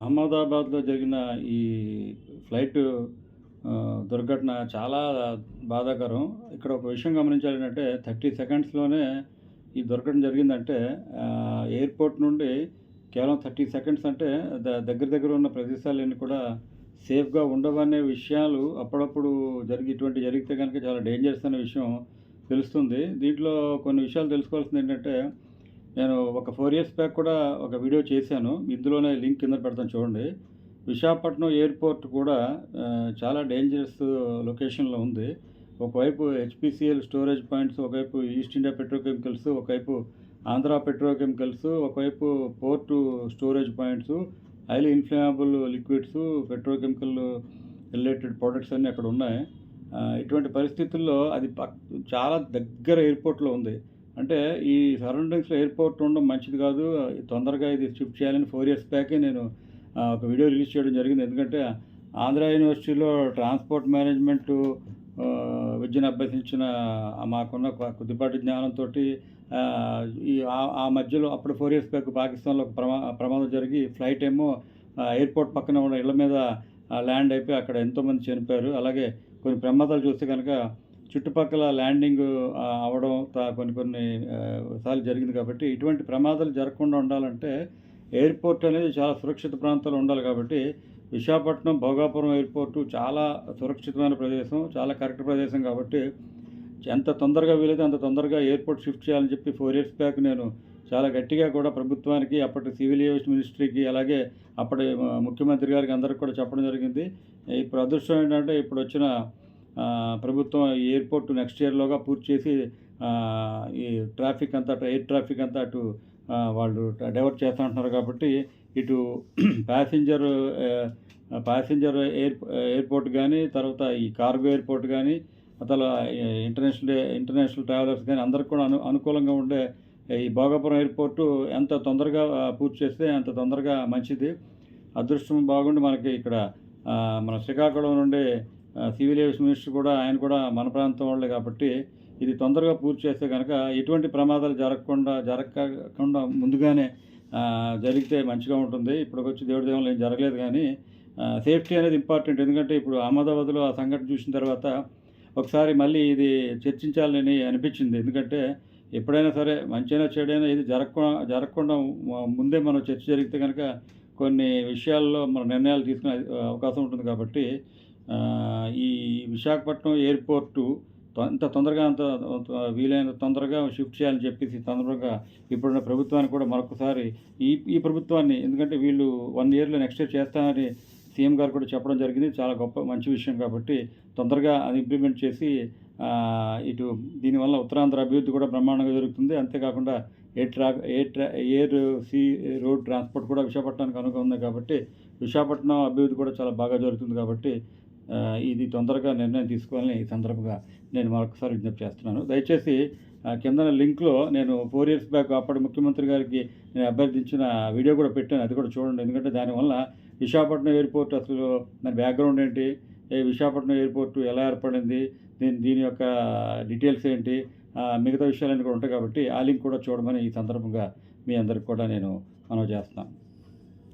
అహ్మదాబాద్లో జరిగిన ఈ ఫ్లైట్ దుర్ఘటన చాలా బాధాకరం. ఇక్కడ ఒక విషయం గమనించాలి ఏంటంటే థర్టీ సెకండ్స్లోనే ఈ దుర్ఘటన జరిగిందంటే ఎయిర్పోర్ట్ నుండి కేవలం థర్టీ సెకండ్స్ అంటే ద- దగ్గర దగ్గర ఉన్న ప్రదేశాలన్నీ కూడా సేఫ్గా ఉండవనే విషయాలు అప్పుడప్పుడు జరిగి ఇటువంటి జరిగితే కనుక చాలా డేంజరస్ అనే విషయం తెలుస్తుంది. దీంట్లో కొన్ని విషయాలు తెలుసుకోవాల్సింది ఏంటంటే నేను ఒక ఫోర్ ఇయర్స్ బ్యాక్ కూడా ఒక వీడియో చేశాను. ఇందులోనే లింక్ కింద పెడతాను చూడండి. విశాఖపట్నం ఎయిర్పోర్ట్ కూడా చాలా డేంజరస్ లొకేషన్లో ఉంది. ఒకవైపు హెచ్పిసిఎల్ స్టోరేజ్ పాయింట్స్ ఒకవైపు ఈస్ట్ ఇండియా పెట్రోకెమికల్స్ ఒకవైపు ఆంధ్ర పెట్రోకెమికల్స్ ఒకవైపు port storage points highly inflammable liquids petrochemical related products అన్నీ అక్కడ ఉన్నాయి. ఇటువంటి పరిస్థితుల్లో అది చాలా దగ్గర ఎయిర్పోర్ట్లో ఉంది. అంటే ఈ సరౌండింగ్స్లో ఎయిర్పోర్ట్ ఉండడం మంచిది కాదు. తొందరగా ఇది షిఫ్ట్ చేయాలని ఫోర్ ఇయర్స్ బ్యాకే నేను ఒక వీడియో రిలీజ్ చేయడం జరిగింది. ఎందుకంటే ఆంధ్ర యూనివర్సిటీలో ట్రాన్స్పోర్ట్ మేనేజ్మెంట్ విద్యను అభ్యసించిన మాకున్న కొద్దిపాటి జ్ఞానంతో ఈ ఆ- మధ్యలో అప్పుడు ఫోర్ ఇయర్స్ బ్యాక్ పాకిస్తాన్లో ఒక ప్రమా ప్రమాదం జరిగి ఫ్లైట్ ఏమో ఎయిర్పోర్ట్ పక్కన ఉన్న ఇళ్ళ మీద ల్యాండ్ అయిపోయి అక్కడ ఎంతోమంది చనిపోయారు. అలాగే కొన్ని ప్రమాదాలు చూస్తే కనుక చుట్టుపక్కల ల్యాండింగ్ అవడం తా- కొన్ని కొన్ని సార్లు జరిగింది కాబట్టి ఇటువంటి ప్రమాదాలు జరగకుండా ఉండాలంటే ఎయిర్పోర్ట్ అనేది చాలా సురక్షిత ప్రాంతాలు ఉండాలి కాబట్టి విశాఖపట్నం భోగాపురం ఎయిర్పోర్టు చాలా సురక్షితమైన ప్రదేశం చాలా కరెక్ట్ ప్రదేశం కాబట్టి ఎంత తొందరగా వీలైతే అంత తొందరగా ఎయిర్పోర్ట్ షిఫ్ట్ చేయాలని చెప్పి ఫోర్ ఇయర్స్ బ్యాక్ నేను చాలా గట్టిగా కూడా ప్రభుత్వానికి అప్పటి సివిల్ ఏవియేషన్ మినిస్ట్రీకి అలాగే అప్పటి ముఖ్యమంత్రి గారికి అందరికి కూడా చెప్పడం జరిగింది. ఇప్పుడు అదృష్టం ఏంటంటే ఇప్పుడు వచ్చిన ప్రభుత్వం ఎయిర్పోర్ట్ నెక్స్ట్ ఇయర్లోగా పూర్తి చేసి ఈ ట్రాఫిక్ అంతా అటు ఎయిర్ ట్రాఫిక్ అంతా అటు వాళ్ళు డైవర్ట్ చేస్తూ ఉంటున్నారు కాబట్టి ఇటు ప్యాసింజర్ ప్యాసింజర్ ఎయిర్ ఎయిర్పోర్ట్ కానీ తర్వాత ఈ కార్గో ఎయిర్పోర్ట్ కానీ అసలు ఇంటర్నేషనల్ ఇంటర్నేషనల్ ట్రావెలర్స్ కానీ అందరికి కూడా అను అనుకూలంగా ఉండే ఈ భోగాపురం ఎయిర్పోర్టు ఎంత తొందరగా పూర్తి చేస్తే అంత తొందరగా మంచిది. అదృష్టం బాగుండి మనకి ఇక్కడ మన శ్రీకాకుళం నుండి సివిల్ ఏవియేషన్ మినిస్టర్ కూడా ఆయన కూడా మన ప్రాంతం వాళ్ళే కాబట్టి ఇది తొందరగా పూర్తి చేస్తే కనుక ఎటువంటి ప్రమాదాలు జరగకుండా జరగకుండా ముందుగానే జరిగితే మంచిగా ఉంటుంది. ఇప్పటికొచ్చి వచ్చి దేవుడి దేవుళ్ళు ఏం జరగలేదు కానీ సేఫ్టీ అనేది ఇంపార్టెంట్. ఎందుకంటే ఇప్పుడు అహ్మదాబాద్లో ఆ సంఘటన చూసిన తర్వాత ఒకసారి మళ్ళీ ఇది చర్చించాలని అనిపించింది. ఎందుకంటే ఎప్పుడైనా సరే మంచైనా చెడైనా ఇది జరగకుండా జరగకుండా ముందే మనం చర్చ జరిగితే కనుక కొన్ని విషయాల్లో మన నిర్ణయాలు తీసుకునే అవకాశం ఉంటుంది కాబట్టి ఈ విశాఖపట్నం ఎయిర్పోర్టు తొ- ఎంత తొందరగా అంత వీలైనంత తొందరగా షిఫ్ట్ చేయాలని చెప్పేసి తొందరగా ఇప్పుడున్న ప్రభుత్వానికి కూడా మరొకసారి ఈ ఈ ప్రభుత్వాన్ని ఎందుకంటే వీళ్ళు వన్ ఇయర్లో నెక్స్ట్ ఇయర్ చేస్తామని సీఎం గారు కూడా చెప్పడం జరిగింది. చాలా గొప్ప మంచి విషయం కాబట్టి తొందరగా అది ఇంప్లిమెంట్ చేసి ఇటు దీనివల్ల ఉత్తరాంధ్ర అభివృద్ధి కూడా బ్రహ్మాండంగా జరుగుతుంది. అంతేకాకుండా ఎయిర్ ట్రా ఎయిర్ ట్రా ఎయిర్ సీ రోడ్ ట్రాన్స్పోర్ట్ కూడా విశాఖపట్నానికి అనుగుణంగా ఉంది కాబట్టి విశాఖపట్నం అభివృద్ధి కూడా చాలా బాగా జరుగుతుంది కాబట్టి ఇది తొందరగా నిర్ణయం తీసుకోవాలని ఈ సందర్భంగా నేను మరొకసారి విజ్ఞప్తి చేస్తున్నాను. దయచేసి కింద లింక్లో నేను ఫోర్ ఇయర్స్ బ్యాక్ అప్పటి ముఖ్యమంత్రి గారికి నేను అభ్యర్థించిన వీడియో కూడా పెట్టాను. అది కూడా చూడండి. ఎందుకంటే దానివల్ల విశాఖపట్నం ఎయిర్పోర్ట్ అసలు దాని బ్యాక్గ్రౌండ్ ఏంటి ఏ విశాఖపట్నం ఎయిర్పోర్ట్ ఎలా ఏర్పడింది దీని దీని యొక్క డీటెయిల్స్ ఏంటి మిగతా విషయాలన్నీ కూడా ఉంటాయి కాబట్టి ఆ లింక్ కూడా చూడమని ఈ సందర్భంగా మీ అందరికి కూడా నేను మనవి చేస్తాను